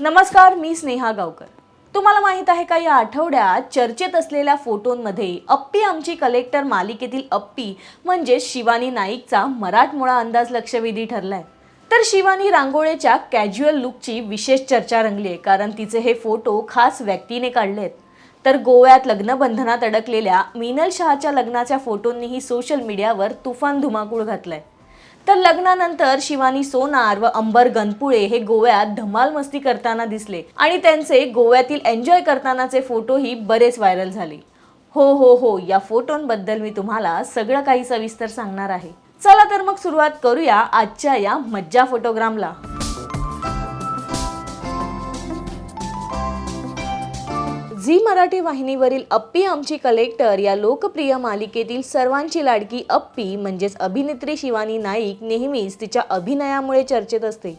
नमस्कार मी स्नेहा गावकर. तुम्हाला माहीत आहे का या आठवड्यात चर्चेत असलेल्या फोटोंमध्ये अप्पी आमची कलेक्टर मालिकेतील अप्पी म्हणजे शिवानी नाईकचा मराठमोळा अंदाज लक्षवेधी ठरलाय. तर शिवानी रांगोळेच्या कॅज्युअल लुकची विशेष चर्चा रंगली आहे कारण तिचे हे फोटो खास व्यक्तीने काढलेत. तर गोव्यात लग्नबंधनात अडकलेल्या मिनल शहाच्या लग्नाच्या फोटोंनीही सोशल मीडियावर तुफान धुमाकूळ घातलाय. तर लग्नानंतर शिवानी सोनार व अंबर गणपुळे हे गोव्यात धमाल मस्ती करताना दिसले आणि त्यांचे गोव्यातील एन्जॉय करतानाचे फोटोही बरेच व्हायरल झाले. हो हो हो या फोटोंबद्दल मी तुम्हाला सगळं काही सविस्तर सांगणार आहे. चला तर मग सुरुवात करूया आजच्या या मज्जा फोटोग्रामला. झी मराठी वाहिनीवरील अप्पी आमची कलेक्टर या लोकप्रिय मालिकेतील सर्वांची लाडकी अप्पी म्हणजेच अभिनेत्री शिवानी नाईक नेहमीच तिच्या अभिनयामुळे चर्चेत असते.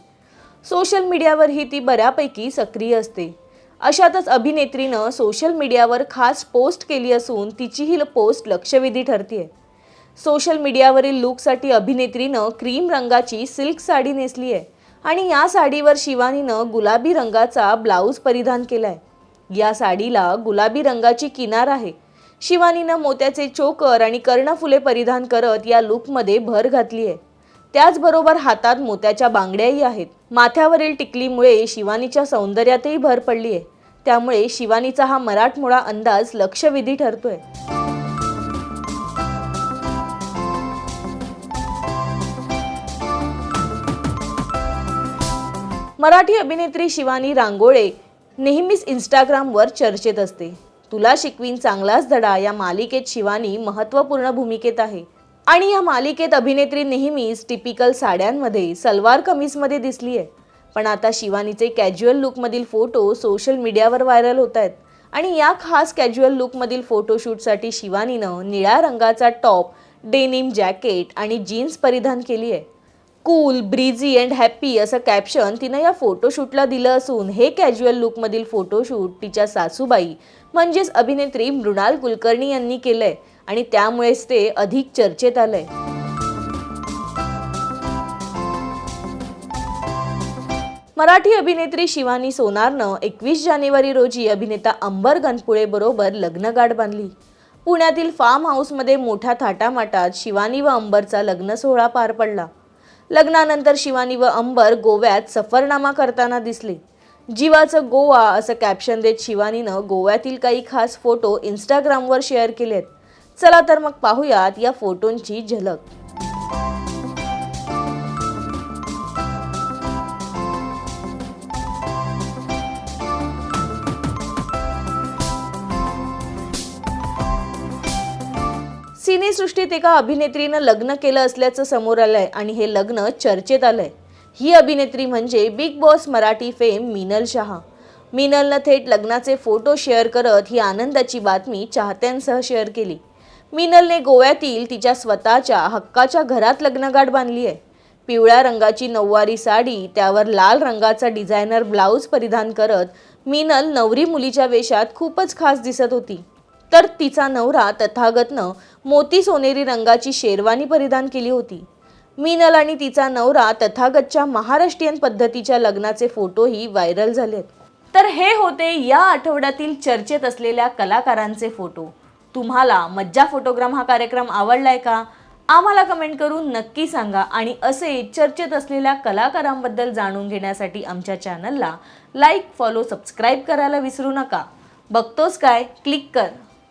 सोशल मीडियावरही ती बऱ्यापैकी सक्रिय असते. अशातच अभिनेत्रीनं सोशल मीडियावर खास पोस्ट केली असून तिची ही पोस्ट लक्षवेधी ठरतीये. सोशल मीडियावरील लुकसाठी अभिनेत्रीनं क्रीम रंगाची सिल्क साडी नेसली आहे आणि या साडीवर शिवानीनं गुलाबी रंगाचा ब्लाऊज परिधान केलाय. या साडीला गुलाबी रंगाची किनार आहे. शिवानीनं मोत्याचे चोकर आणि कर्णफुले परिधान करत या लुकमध्ये भर घातली आहे. त्याचबरोबर हातात मोत्याच्या बांगड्याही आहेत. माथ्यावरील टिकलीमुळे शिवानीच्या सौंदर्यातही भर पडली आहे. त्यामुळे शिवानीचा हा मराठमोळा अंदाज लक्षवेधी ठरतोय. मराठी अभिनेत्री शिवानी रांगोळे नेहमीच इंस्टाग्रामवर चर्चेत असते. तुला शिकवीन चांगलाच धडा या मालिकेत शिवानी महत्त्वपूर्ण भूमिकेत आहे. आणि या मालिकेत अभिनेत्री नेहमीच टिपिकल साड्यांमध्ये सलवार कमीजमध्ये दिसली आहे. पण आता शिवानीचे कॅज्युअल लुकमधील फोटो सोशल मीडियावर व्हायरल होत आहेत. आणि या खास कॅज्युअल लुकमधील फोटोशूटसाठी शिवानीनं निळ्या रंगाचा टॉप डेनिम जॅकेट आणि जीन्स परिधान केली आहे. कूल ब्रिझी अँड हॅप्पी असं कॅप्शन तिनं या फोटोशूटला दिलं असून हे कॅज्युअल लुकमधील फोटोशूट तिच्या सासूबाई म्हणजेच अभिनेत्री मृणाल कुलकर्णी यांनी केलंय आणि त्यामुळेच ते अधिक चर्चेत आलंय. मराठी अभिनेत्री शिवानी सोनारनं एकवीस जानेवारी रोजी अभिनेता अंबर गणपुळे बरोबर लग्नगाठ बांधली. पुण्यातील फार्म हाऊसमध्ये मोठ्या थाटामाटात शिवानी व अंबरचा लग्न सोहळा पार पडला. लग्नानंतर शिवानी व अंबर गोव्यात सफरनामा करताना दिसले. जीवाचं गोवा असं कॅप्शन देत शिवानीनं गोव्यातील काही खास फोटो इंस्टाग्रामवर शेअर केलेत. चला तर मग पाहूयात या फोटोंची झलक. सिनेसृष्टीत एका अभिनेत्रीनं लग्न केलं असल्याचं समोर आलंय आणि हे लग्न चर्चेत आलंय. ही अभिनेत्री म्हणजे Bigg Boss Marathi fame Minal Shah. मिनलनं थेट लग्नाचे फोटो शेअर करत ही आनंदाची बातमी चाहत्यांसह शेअर केली. मिनलने गोव्यातील तिच्या स्वतःच्या हक्काच्या घरात लग्नगाठ बांधली आहे. पिवळ्या रंगाची नऊवारी साडी त्यावर लाल रंगाचा डिझायनर ब्लाऊज परिधान करत मिनल नवरी मुलीच्या वेशात खूपच खास दिसत होती. तर तिचा नवरा तथागतनं मोती सोनेरी रंगाची शेरवानी परिधान केली होती. मिनल आणि तिचा नवरा तथागतच्या महाराष्ट्रीयन पद्धतीच्या लग्नाचे फोटोही व्हायरल झालेत. तर हे होते या आठवड्यातील चर्चेत असलेल्या कलाकारांचे फोटो. तुम्हाला मज्जा फोटोग्राम हा कार्यक्रम आवडलाय का? आम्हाला कमेंट करून नक्की सांगा आणि असे चर्चेत असलेल्या कलाकारांबद्दल जाणून घेण्यासाठी आमच्या चॅनलला लाईक फॉलो सबस्क्राईब करायला विसरू नका. बघतोस काय? क्लिक कर.